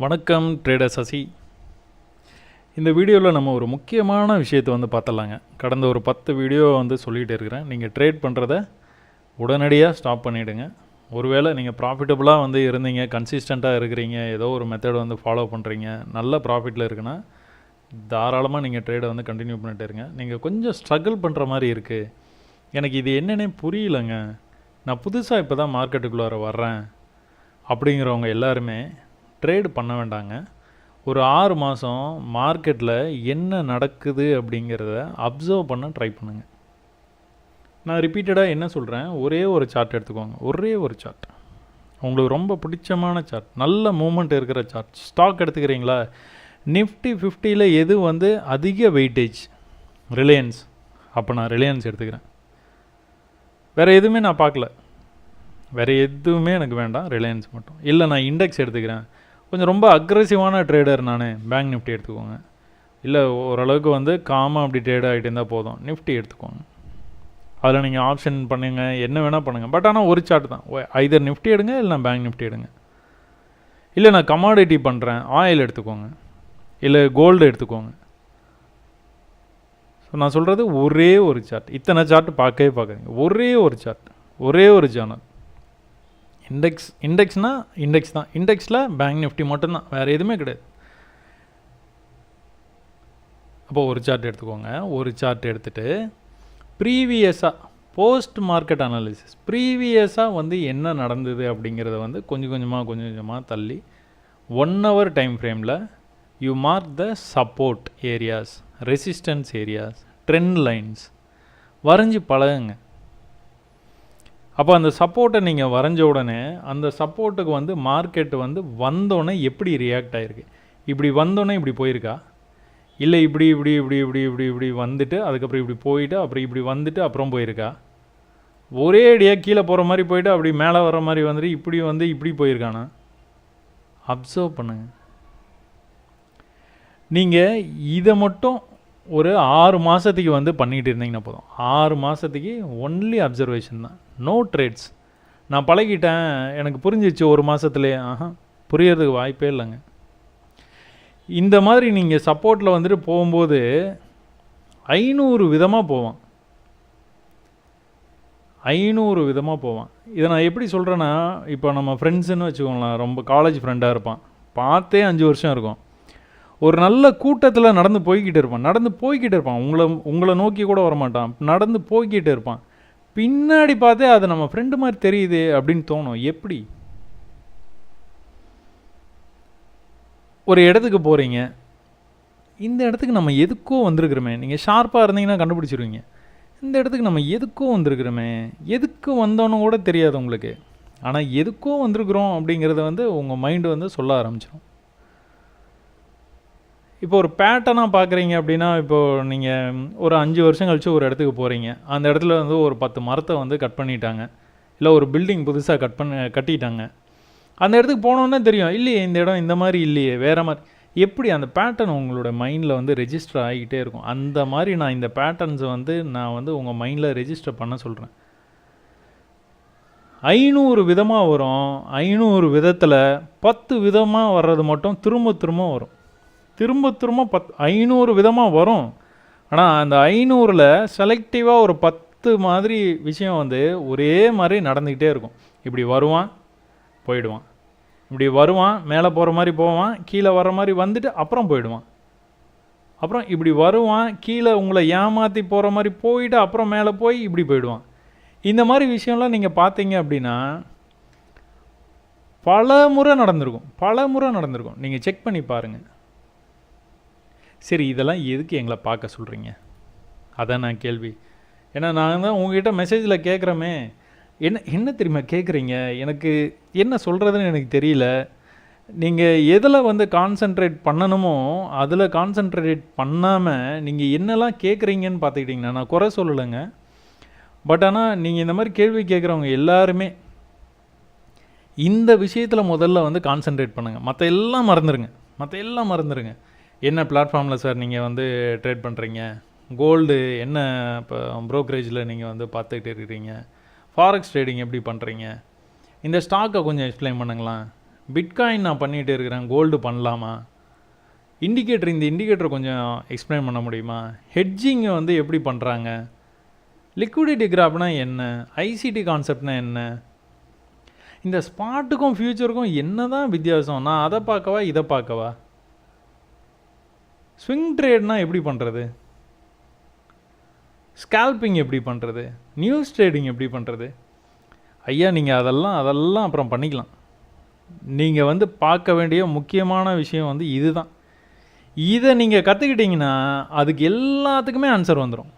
வணக்கம் ட்ரேடர் சசி. இந்த வீடியோவில் நம்ம ஒரு முக்கியமான விஷயத்தை வந்து பார்த்தலாங்க கடந்த ஒரு பத்து வீடியோ வந்து சொல்லிகிட்டே இருக்கிறேன். நீங்கள் ட்ரேட் பண்ணுறத உடனடியாக ஸ்டாப் பண்ணிவிடுங்க ஒருவேளை நீங்கள் ப்ராஃபிட்டபுளாக வந்து இருந்தீங்க கன்சிஸ்டண்ட்டாக இருக்கிறீங்க ஏதோ ஒரு மெத்தடை வந்து ஃபாலோ பண்ணுறீங்க நல்ல ப்ராஃபிட்டில் இருக்குன்னா தாராளமாக நீங்கள் ட்ரேடை வந்து கண்டினியூ பண்ணிட்டு இருங்க. நீங்கள் கொஞ்சம் ஸ்ட்ரகிள் பண்ணுற மாதிரி இருக்குது எனக்கு இது என்னென்னே புரியலங்க. நான் புதுசாக இப்போ தான் மார்க்கெட்டுக்குள்ளார வர்றேன். அப்படிங்கிறவங்க எல்லாருமே ட்ரேடு பண்ண வேண்டாங்க. ஒரு ஆறு மாதம் மார்க்கெட்டில் என்ன நடக்குது அப்படிங்கிறத அப்சர்வ் பண்ண ட்ரை பண்ணுங்கள் நான் ரிப்பீட்டடாக என்ன சொல்கிறேன் ஒரே ஒரு சார்ட் எடுத்துக்கோங்க. ஒரே ஒரு சார்ட் உங்களுக்கு ரொம்ப பிடிச்சமான சார்ட் நல்ல மூமெண்ட் இருக்கிற சார்ட் ஸ்டாக் எடுத்துக்கிறீங்களா? நிஃப்டி ஃபிஃப்டியில் எது வந்து அதிக வெயிட்டேஜ் ரிலையன்ஸ் அப்போ நான் ரிலையன்ஸ் எடுத்துக்கிறேன். வேறு எதுவுமே நான் பார்க்கல. வேறு எதுவுமே எனக்கு வேண்டாம். ரிலையன்ஸ் மட்டும். இல்லை நான் இண்டெக்ஸ் எடுத்துக்கிறேன். கொஞ்சம் ரொம்ப அக்ரெசிவான ட்ரேடர் நான் பேங்க் நிஃப்டி எடுத்துக்கோங்க. இல்லை ஓரளவுக்கு வந்து காமாக அப்படி ட்ரேட் ஆகிட்டு இருந்தால் போதும். நிஃப்டி எடுத்துக்கோங்க. அதில் நீங்கள் ஆப்ஷன் பண்ணுங்கள் என்ன வேணால் பண்ணுங்கள் பட் ஆனால் ஒரு சார்ட் தான். ஐதர் நிஃப்டி எடுங்க இல்லை பேங்க் நிஃப்டி எடுங்க. இல்லை நான் கமாடிட்டி பண்ணுறேன் ஆயில் எடுத்துக்கோங்க. இல்லை கோல்டு எடுத்துக்கோங்க. ஸோ நான் சொல்கிறது ஒரே ஒரு சார்ட் இத்தனை சார்ட் பார்க்கவே பார்க்குறீங்க ஒரே ஒரு சார்ட் ஒரே ஒரு சேனல் இண்டெக்ஸ் இண்டெக்ஸ்னால் இண்டெக்ஸ் தான். இண்டெக்ஸில் பேங்க் நிஃப்டி மட்டும்தான். வேறு எதுவுமே கிடையாது. அப்போது ஒரு சார்ட் எடுத்துக்கோங்க. ஒரு சார்ட் எடுத்துகிட்டு ப்ரீவியஸாக போஸ்ட் மார்க்கெட் அனாலிசிஸ் ப்ரீவியஸாக வந்து என்ன நடந்தது அப்படிங்கிறத வந்து கொஞ்சம் கொஞ்சமாக கொஞ்சம் கொஞ்சமாக தள்ளி ஒன் ஹவர் டைம் ஃப்ரேமில் you mark the support areas resistance areas trend lines வரைஞ்சி பழகுங்க. அப்போ அந்த சப்போர்ட்டை நீங்கள் வரைஞ்ச உடனே அந்த சப்போர்ட்டுக்கு வந்து மார்க்கெட் வந்து வந்தோடனே எப்படி ரியாக்ட் ஆகிருக்கு இப்படி வந்தோடனே இப்படி போயிருக்கா? இல்லை இப்படி இப்படி இப்படி இப்படி இப்படி இப்படி வந்துட்டு அதுக்கப்புறம் இப்படி போயிட்டு அப்புறம் இப்படி வந்துட்டு அப்புறம் போயிருக்கா? ஒரே அடியாக கீழே போகிற மாதிரி போயிட்டு அப்படி மேலே வர மாதிரி வந்துட்டு இப்படி வந்து இப்படி போயிருக்கானா? அப்சர்வ் பண்ணுங்க. நீங்கள் இதை மட்டும் ஒரு ஆறு மாதத்துக்கு வந்து பண்ணிகிட்டு இருந்தீங்கன்னா போதும். ஆறு மாதத்துக்கு ஒன்லி அப்சர்வேஷன் தான். நோ ட்ரேட்ஸ் நான் பழகிட்டேன். எனக்கு புரிஞ்சிச்சு ஒரு மாதத்துலேயே ஆஹா புரியறதுக்கு வாய்ப்பே இல்லைங்க. இந்த மாதிரி நீங்கள் சப்போர்ட்டில் வந்துட்டு போகும்போது ஐநூறு விதமாக போவான். ஐநூறு விதமாக போவான். இதை நான் எப்படி சொல்கிறேன்னா இப்போ நம்ம ஃப்ரெண்ட்ஸுன்னு வச்சுக்கோங்களேன் ரொம்ப காலேஜ் ஃப்ரெண்டாக இருப்பான். பார்த்தே அஞ்சு வருஷம் இருக்கும். ஒரு நல்ல கூட்டத்தில் நடந்து போய்கிட்டு இருப்பான். நடந்து போய்கிட்டு இருப்பான். உங்களை உங்களை நோக்கி கூட வரமாட்டான். நடந்து போய்கிட்டு இருப்பான். பின்னாடி பார்த்தே அது நம்ம ஃப்ரெண்டு மாதிரி தெரியுது அப்படின்னு தோணும். எப்படி? ஒரு இடத்துக்கு போகிறீங்க இந்த இடத்துக்கு நம்ம எதுக்கோ வந்திருக்கிறோமே. நீங்கள் ஷார்ப்பாக இருந்தீங்கன்னா கண்டுபிடிச்சிருவீங்க. இந்த இடத்துக்கு நம்ம எதுக்கோ வந்திருக்கிறோமே. எதுக்கு வந்தோன்னு கூட தெரியாது உங்களுக்கு. ஆனால் எதுக்கோ வந்திருக்கிறோம் அப்படிங்கிறத வந்து உங்கள் மைண்டு வந்து சொல்ல ஆரம்பிச்சிடும் இப்போ ஒரு பேட்டர்னாக பார்க்குறீங்க அப்படின்னா இப்போது நீங்கள் ஒரு அஞ்சு வருஷம் கழித்து ஒரு இடத்துக்கு போகிறீங்க அந்த இடத்துல வந்து ஒரு பத்து மரத்தை வந்து கட் பண்ணிட்டாங்க. இல்லை ஒரு பில்டிங் புதுசாக கட் பண்ண கட்டிட்டாங்க. அந்த இடத்துக்கு போனோன்னே தெரியும். இல்லையே இந்த இடம் இந்த மாதிரி இல்லையே வேறு மாதிரி. எப்படி அந்த பேட்டர்ன் உங்களோட மைண்டில் வந்து ரெஜிஸ்டர் ஆகிக்கிட்டே இருக்கும்? அந்த மாதிரி நான் இந்த பேட்டர்ன்ஸை வந்து நான் வந்து உங்கள் மைண்டில் ரெஜிஸ்டர் பண்ண சொல்கிறேன் ஐநூறு விதமாக வரும். ஐநூறு விதத்தில் பத்து விதமாக வர்றது மட்டும் திரும்ப திரும்ப வரும். திரும்ப திரும்ப பத் ஐநூறு விதமாக வரும். ஆனால் அந்த ஐநூறில் செலக்டிவாக ஒரு பத்து மாதிரி விஷயம் வந்து ஒரே மாதிரி நடந்துக்கிட்டே இருக்கும். இப்படி வருவான் போயிடுவான். இப்படி வருவான் மேலே போகிற மாதிரி போவான் கீழே வர மாதிரி வந்துட்டு அப்புறம் போயிடுவான். அப்புறம் இப்படி வருவான் கீழே உங்களை ஏமாற்றி போகிற மாதிரி போயிட்டு அப்புறம் மேலே போய் இப்படி போயிடுவான். இந்த மாதிரி விஷயம்லாம் நீங்கள் பார்த்தீங்க அப்படின்னா பல முறை நடந்திருக்கும். பல முறை நடந்திருக்கும். நீங்கள் செக் பண்ணி பாருங்கள் சரி இதெல்லாம் எதுக்கு எங்களை பார்க்க சொல்கிறீங்க அதான் நான் கேள்வி. ஏன்னா நான் தான் உங்ககிட்ட மெசேஜில் கேட்குறோமே என்ன என்ன தெரியுமா கேட்குறீங்க எனக்கு என்ன சொல்கிறதுன்னு எனக்கு தெரியல. நீங்கள் எதில் வந்து கான்சென்ட்ரேட் பண்ணணுமோ அதில் கான்சென்ட்ரேட் பண்ணாமல் நீங்கள் என்னெல்லாம் கேட்குறீங்கன்னு பார்த்துக்கிட்டிங்கன்னா நான் குறை சொல்லலைங்க. பட் ஆனால் நீங்கள் இந்த மாதிரி கேள்வி கேட்குறவங்க எல்லாருமே இந்த விஷயத்தில் முதல்ல வந்து கான்சென்ட்ரேட் பண்ணுங்கள் மற்ற எல்லாம் மறந்துடுங்க மற்ற எல்லாம் மறந்துடுங்க என்ன பிளாட்ஃபார்மில் சார் நீங்கள் வந்து ட்ரேட் பண்ணுறீங்க கோல்டு என்ன இப்போ ப்ரோக்கரேஜில் நீங்கள் வந்து பார்த்துக்கிட்டு இருக்கிறீங்க? ஃபாரெக்ஸ் ட்ரேடிங் எப்படி பண்ணுறீங்க இந்த ஸ்டாக்கை கொஞ்சம் எக்ஸ்பிளைன் பண்ணுங்களேன். பிட்காயின் நான் பண்ணிகிட்டு இருக்கிறேன். கோல்டு பண்ணலாமா? இண்டிகேட்டர் இந்த இண்டிகேட்டர் கொஞ்சம் எக்ஸ்பிளைன் பண்ண முடியுமா? ஹெட்ஜிங்கை வந்து எப்படி பண்ணுறாங்க லிக்விடிட்டி கிராப்னா என்ன? ஐசிடி கான்செப்ட்னா என்ன? இந்த ஸ்பாட்டுக்கும் ஃப்யூச்சருக்கும் என்ன தான் வித்தியாசம்? நான் அதை பார்க்கவா இதை பார்க்கவா? ஸ்விங் ட்ரேட்னா எப்படி பண்ணுறது ஸ்கேல்பிங் எப்படி பண்ணுறது நியூஸ் ட்ரேடிங் எப்படி பண்ணுறது ஐயா நீங்கள் அதெல்லாம் அதெல்லாம் அப்புறம் பண்ணிக்கலாம். நீங்கள் வந்து பார்க்க வேண்டிய முக்கியமான விஷயம் வந்து இதுதான். இதை நீங்கள் கற்றுக்கிட்டிங்கன்னா அதுக்கு எல்லாத்துக்குமே ஆன்சர் வந்துடும்